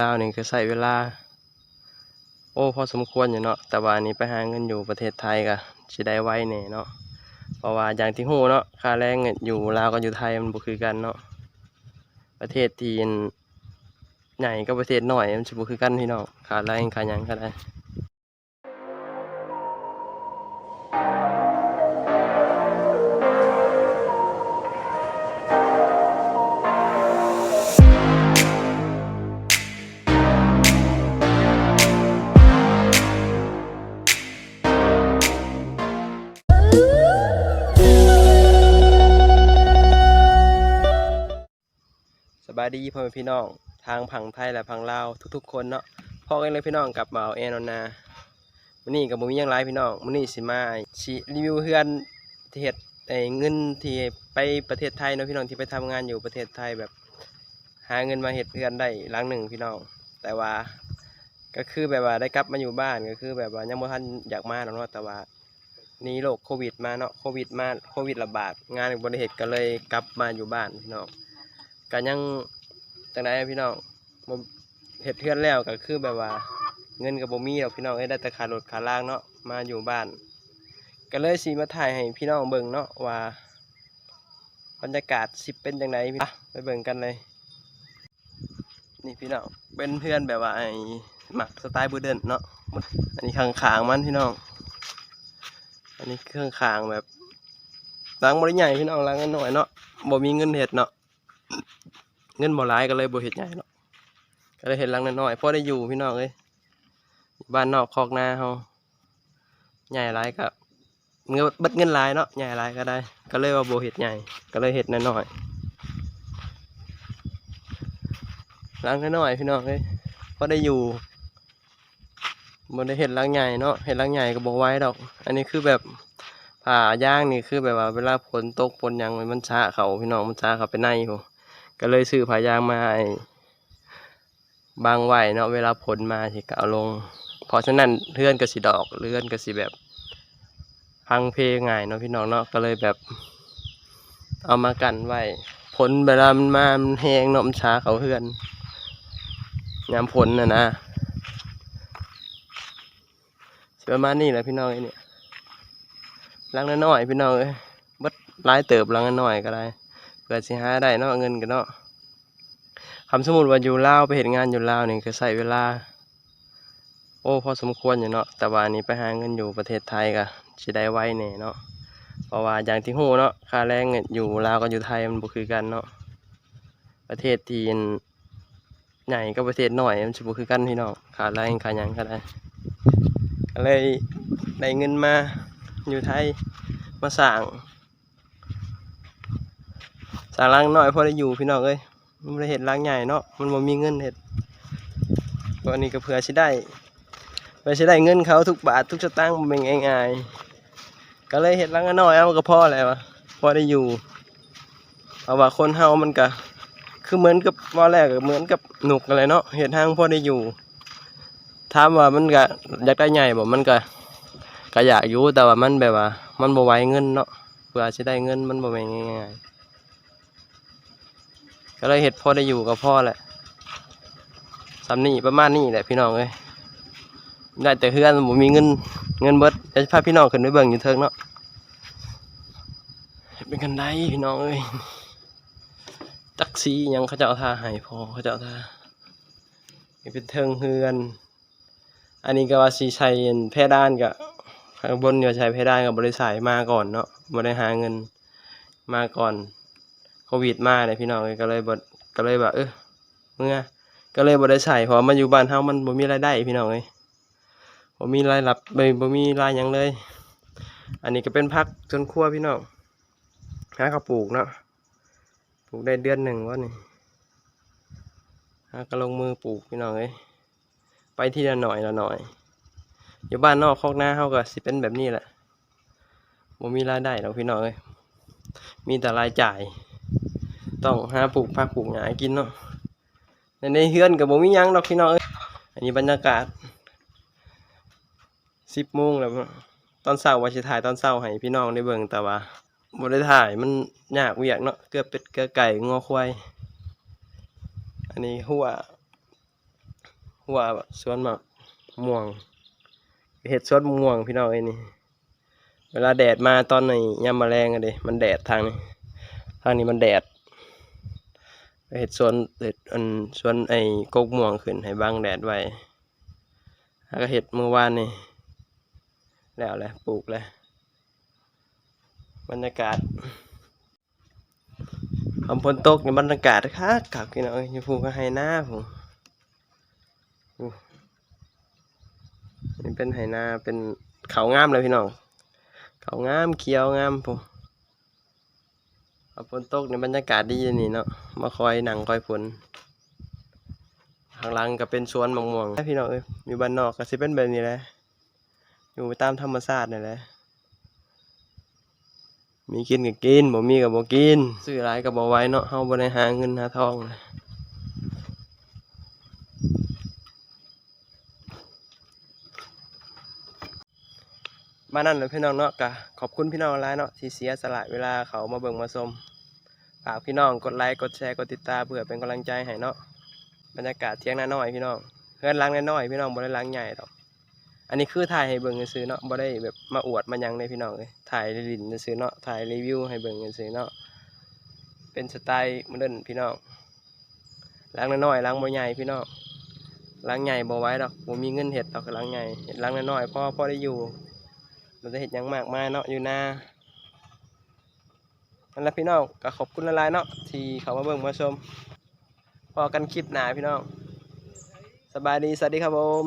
ลาวนี่ก็ใช้เวลา โอ้พอสมควรอยู่เนาะแต่ว่าอันนี้ไปหาเงินอยู่ประเทศไทยกะสิได้ไว้เน่เนาะเพราะว่าอย่างที่หูเนาะค่าแรงอยู่ลาวกับอยู่ไทยมันบ่คือกันเนาะประเทศที่ใหญ่กับประเทศน้อยมันสิบ่คือกันพี่น้องค่าแรงค่าหยังก็ได้ ดีพ่อแม่พี่น้องทางผังไทยและผังลาวทุกๆคนเนาะพ่อกันเลยพี่น้องกลับมาเอาแอนนามื้อนี้กับบ่มียังหลายพี่น้องมื้อนี้สิมาสิรีวิวเฮือนที่เฮ็ดไอ้เงินที่ไปประเทศไทยเนาะพี่น้องที่ไปทำงานอยู่ประเทศไทยแบบ หาเงินมาเฮ็ดเฮือนได้หลังหนึ่งพี่น้อง แต่ว่าก็คือแบบว่าได้กลับมาอยู่บ้านก็คือแบบว่ายังบ่ทันอยากมาเนาะแต่ว่านี่โรคโควิดมาเนาะโควิดมาโควิดระบาดงานบ่ได้เฮ็ดก็เลยกลับมาอยู่บ้านพี่น้องก็ยัง จังไดพี่น้องบ่เฮ็ดเทือนแล้วก็คือแบบว่า เงินก็บ่มีหรอกพี่น้องเอ้ยได้แต่ค่ารถค่าล่างเนาะมาอยู่บ้าน ก็เลยสิมาถ่ายให้พี่น้องเบิ่งเนาะว่า บรรยากาศสิเป็นจังไดพี่ไปเบิ่งกันเลย นี่พี่น้องเป็นเพื่อนแบบว่าไอ้หมักสไตล์บูเดินเนาะอันนี้ข้างๆมันพี่น้องอันนี้เครื่องคางแบบล้างบ่ได้ใหญ่พี่น้องล้างน้อยเนาะบ่มีเงินเฮ็ดเนาะ เงินบ่หลายก็เลยบ่เฮ็ดใหญ่เนาะก็เลยเฮ็ดหลังน้อยๆพอได้อยู่พี่น้องเอ้ยบ้านนอกคอกนาเฮาใหญ่หลายก็เงินบิดเงินหลายเนาะใหญ่หลายก็ได้ ก็เลยว่าบ่เฮ็ดใหญ่ก็เลยเฮ็ดน้อยๆหลังน้อยๆพี่น้องเอ้ยพอได้อยู่บ่ได้เฮ็ดลังใหญ่เนาะเฮ็ดลังใหญ่ก็บ่ไหวดอก อันนี้คือแบบผ่าย่างนี่คือแบบว่าเวลาฝนตกฝนยังมันช้าเขาพี่น้องมันช้าเขาไปในพู้ ก็เลยซื้อผายางมาบางไวเนาะเวลาผลมาสิก็เอาลง เพราะฉะนั้นเลื่อนก็สิดอกเลื่อนก็สิแบบ พังเพง่ายเนาะพี่น้องเนาะก็เลยแบบ เอามากันไว้ผลเวลามันมามันแห้งเนาะมันช้าเขาเพื่อนยามผลน่ะนะสิประมาณนี้แหละพี่น้องไอ้เนี่ยลังน้อยๆพี่น้องเอ้ยบัดหลายเติบลังน้อยก็ได้ เพื่อสิหาได้เนาะเงินกันเนาะคำสมมุติว่าอยู่ลาวไปเห็นงานอยู่ลาวนี่ก็ใช้เวลา โอ้พอสมควรอยู่เนาะแต่ว่านี้ไปหาเงินอยู่ประเทศไทยก็สิได้ไวแหน่เนาะเพราะว่าอย่างที่ฮู้เนาะค่าแรงอยู่ลาวกับอยู่ไทยมันบ่คือกันเนาะประเทศที่ใหญ่กับประเทศน้อยมันสิบ่คือกันพี่น้องค่าแรงค่าหยังก็ได้ก็เลยได้เงินมาอยู่ไทยมาสร้าง สร้างรังน้อยพอได้อยู่พี่น้องเอ้ยมันได้เห็ดรังใหญ่เนาะมันบ่มีเงินเห็ดตัวนี้ก็เผื่อสิได้เผื่อสิได้เงินเขาทุกบาททุกสตางค์บ่แม่นง่ายๆก็เลยเห็ดรังน้อยเอาก็พอแล้วะพอได้อยู่เพราว่าคนเฮามันก็คือเหมือนกับว่าแรกเหมือนกับหนุกอะไรเนาะเห็ดทางพอได้อยู่ถามว่ามันก็อยากได้ใหญ่บ่มันก็ก็อยากอยู่แต่ว่ามันแบบว่า มันบ่ไหวเงินเนาะเพื่อสิได้เงินมันบ่แม่นง่ายๆ ก็เลยเห็ดพอได้อยู่กับพ่อแหละสำนี่ประมาณนี้แหละพี่น้องเอ้ยได้แต่เฮือนผมมีเงินเงินเบิดจะพาพี่น้องขึ้นไปเบิ่งอยู่เทิงเนาะเป็นกันได้พี่น้องเอ้ยจักซียังเขาจะเอาท่าให้พอเขาจะเอาท่านี่เป็นเทิงเฮือน อันนี้ก็ว่าสีใช้เพด้านกับข้างบนก็ใช้เพด้านกับบริษัทมาก่อนเนาะบริหาเงินมาก่อน โควิดมาเนี่ยพี่น้องเอ้ยก็เลยบดก็เลยแบบเออเมื่อก็เลยบ่ได้ใส่เพราะมาอยู่บ้านเฮามันบ่มีรายได้พี่น้องเอ้ยบ่มีรายรับบ่บ่มีรายหยังเลย อันนี้ก็เป็นพักสวนครัวพี่น้องหาเขาปลูกเนาะปลูกได้เดือนหนึ่งวะนี่หาก็ลงมือปลูกพี่น้องเอ้ยไปทีละหน่อยละหน่อย อยู่บ้านนอกคอกหน้าเฮาก็สิเป็นแบบนี้แหละบ่มีรายได้หรอกพี่น้องเอ้ยมีแต่รายจ่าย ต้องหาปลูกผักปลูกหญ้ากินเนาะในในเฮือนกับบ่มีหยังดอกพี่น้องเอ้ยอันนี้บรรยากาศสิบโมงแล้วตอนเช้าว่าสิถ่ายตอนเช้าให้พี่น้องได้เบิ่งแต่ว่าบ่ได้ถ่ายมันยากเวียกเนาะเกลือเป็ดเกลือไก่งอควายอันนี้หัวหัวสวนหมากม่วงเห็ดสวนม่วงพี่น้องเอ้นี่เวลาแดดมาตอนนี้ยามแมลงอะเดมันแดดทางนี้ทางนี้มันแดด เห็ดสวนเห็ดอันสวนไอ้กกม่วงขึ้นให้บังแดดไว้แล้วก็เห็ดเมื่อวานนี่แล้วแหละปลูกแล้วบรรยากาศคำพนตกในบรรยากาศคักคักพี่น้องเอ้ยอยู่ภูก็ให้หน้าผมนี่เป็นไหนาเป็นเขางามเลยพี่น้อง เขางามเขียวงามผม ฝนตกในบรรยากาศดีนี่เนาะมาคอยหนังคอยฝนข้างหลังก็เป็นสวนมะม่วงพี่น้องเอ้ยอยู่บ้านนอกก็สิเป็นแบบนี้แหละอยู่ไปตามธรรมชาตินี่แหละมีกินก็กินบ่มีก็บ่กินซื้อหลายก็บ่ไหว้เนาะเฮาบ่ได้หาเงินหาทองมานั่นเลยพี่น้องเนาะก็ขอบคุณพี่น้องหลายเนาะที่เสียสละเวลาเขามาเบิ่งมาชม ฝากพี่น้องกดไลค์กดแชร์กดติดตามเพื่อเป็นกำลังใจให้เนาะบรรยากาศเที่ยงนาน้อยพี่น้องเพื่อนล้างน้อยพี่น้องบ่ได้ล้างใหญ่ดอกอันนี้คือถ่ายให้เบิ่งซื่อเนาะบ่ได้แบบมาอวดมายังเลยพี่น้องเลยถ่ายลินซื่อเนาะถ่ายรีวิวให้เบิ่งซื่อเนาะเป็นสไตล์โมเดิร์นพี่น้องล้างน้อยล้างบ่ใหญ่พี่น้องล้างใหญ่บ่ไว้ดอกบ่มีเงินเฮ็ดดอกหล้างใหญ่เฮ็ดล้างน้อยๆพอพ่อได้อยู่เราจะเฮ็ดยังมากมายเนาะอยู่หน้า นั่นแหละพี่น้องก็ขอบคุณหลายเนาะที่เขามาเบิ่งมาชมพอกันคลิปหนาพี่น้องสบายดีสวัสดีครับผม